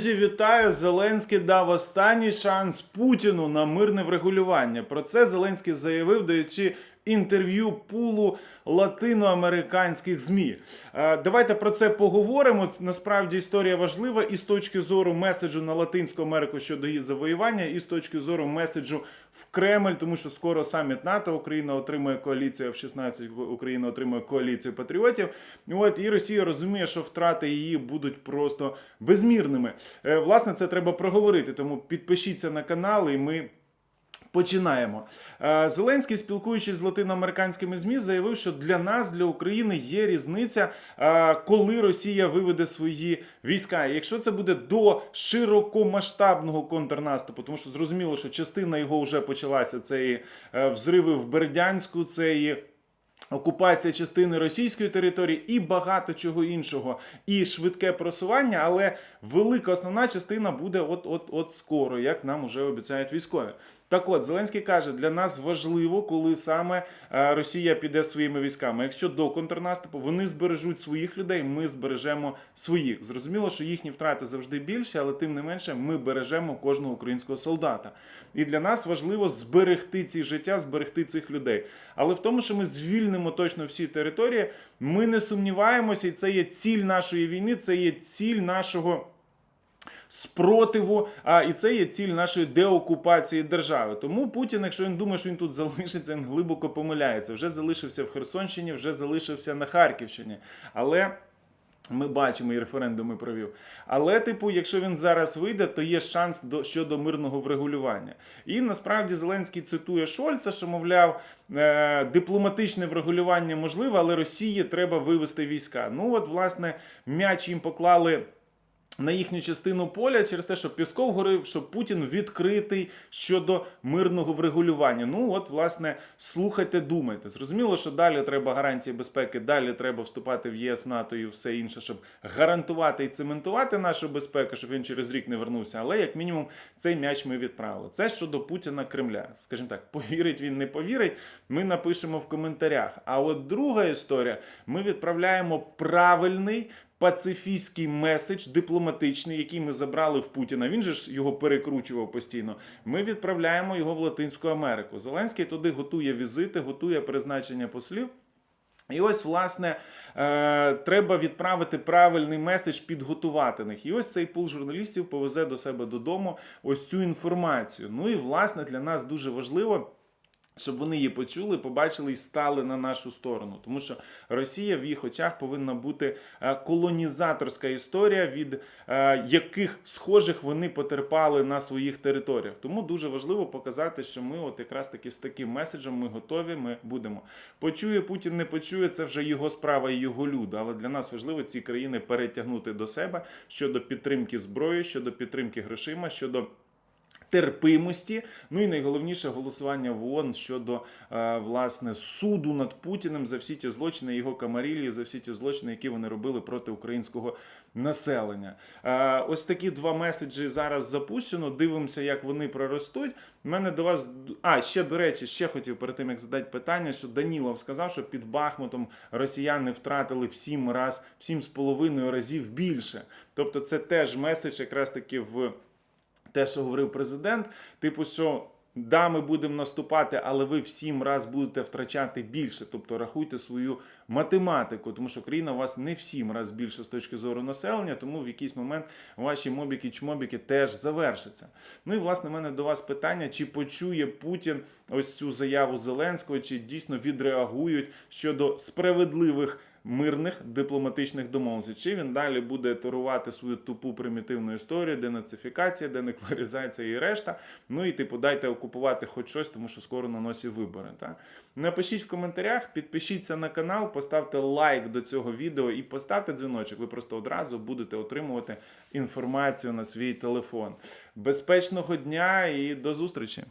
Друзі, вітаю! Зеленський дав останній шанс Путіну на мирне врегулювання. Про це Зеленський заявив, даючи інтерв'ю пулу латиноамериканських змі. Е, Давайте про це поговоримо. Насправді історія важлива і з точки зору меседжу на Латинську Америку щодо її завоювання, і з точки зору меседжу в Кремль, тому що скоро саміт НАТО Україна отримує коаліцію F-16, Україна отримує коаліцію патріотів. От і Росія розуміє, що втрати її будуть просто безмірними. Е, Власне, це треба проговорити. Тому підпишіться на канал, і ми. Починаємо. Е, Зеленський, спілкуючись з латиноамериканськими ЗМІ, заявив, що для нас, для України, є різниця, е, коли Росія виведе свої війська. Якщо це буде до широкомасштабного контрнаступу, тому що зрозуміло, що частина його вже почалася. Це і е, взриви в Бердянську, це і окупація частини російської території і багато чого іншого, і швидке просування, але велика основна частина буде от от от скоро, як нам уже обіцяють військові. Так от Зеленський каже, для нас важливо, коли саме е, Росія піде своїми військами. Якщо до контрнаступу вони збережуть своїх людей, ми збережемо своїх. Зрозуміло, що їхні втрати завжди більші, але тим не менше ми бережемо кожного українського солдата. І для нас важливо зберегти ці життя, зберегти цих людей. Але в тому, що ми звільнимо точно всі території, ми не сумніваємося, і це є ціль нашої війни, це є ціль нашого спротиву, а і це є ціль нашої деокупації держави. Тому Путін, якщо він думає, що він тут залишиться, він глибоко помиляється. Вже залишився в Херсонщині, вже залишився на Харківщині. Але. Ми бачимо і референдуми провів. Але, типу, якщо він зараз вийде, то є шанс до щодо мирного врегулювання. І насправді Зеленський цитує Шольца, що мовляв, е, дипломатичне врегулювання можливе, але Росії треба вивести війська. Ну от, власне, м'яч їм поклали. На їхню частину поля через те, що Пісков говорив, що Путін відкритий щодо мирного врегулювання. Ну от, власне, слухайте, думайте. Зрозуміло, що далі треба гарантії безпеки, далі треба вступати в ЄС, НАТО і все інше, щоб гарантувати і цементувати нашу безпеку, щоб він через рік не вернувся. Але як мінімум цей м'яч ми відправили. Це щодо Путіна Кремля. Скажімо так, повірить він, не повірить. Ми напишемо в коментарях. А от друга історія: ми відправляємо правильний пацифістський меседж дипломатичний, який ми забрали в Путіна. Він же ж його перекручував постійно. Ми відправляємо його в Латинську Америку. Зеленський туди готує візити, готує призначення послів. І ось, власне, е, треба відправити правильний меседж, підготувати них. І ось цей пул журналістів повезе до себе додому ось цю інформацію. Ну і власне для нас дуже важливо. Щоб вони її почули, побачили і стали на нашу сторону, тому що Росія в їх очах повинна бути е, колонізаторська історія, від е, яких схожих вони потерпали на своїх територіях. Тому дуже важливо показати, що ми, от якраз таки з таким меседжем, ми готові. Ми будемо. Почує Путін, не почує це вже його справа і його люди. Але для нас важливо ці країни перетягнути до себе щодо підтримки зброї, щодо підтримки грошима, щодо терпимості. Ну і найголовніше голосування в ООН щодо е, власне суду над Путіним за всі ті злочини, його камарілії, за всі ті злочини, які вони робили проти українського населення. Е, Ось такі два меседжі зараз запущено. Дивимося, як вони проростуть. У мене до вас а ще до речі, ще хотів перед тим як задати питання, що Данілов сказав, що під Бахмутом росіяни втратили в сім раз, в сім з половиною разів більше. Тобто, це теж меседж, якраз таки в те, що говорив президент, типу, що да, ми будемо наступати, але ви в сім раз будете втрачати більше. Тобто рахуйте свою математику, тому що країна у вас не в сім раз більше з точки зору населення, тому в якийсь момент ваші мобіки чмобіки теж завершаться. Ну і власне в мене до вас питання: чи почує Путін ось цю заяву Зеленського, чи дійсно відреагують щодо справедливих мирних дипломатичних домовленостей. Чи він далі буде турувати свою тупу примітивну історію, денацифікація, денуклеаризація і решта. Ну і типу дайте окупувати хоч щось, тому що скоро на носі вибори. Так? Напишіть в коментарях, підпишіться на канал, поставте лайк до цього відео і поставте дзвіночок. Ви просто одразу будете отримувати інформацію на свій телефон. Безпечного дня і до зустрічі!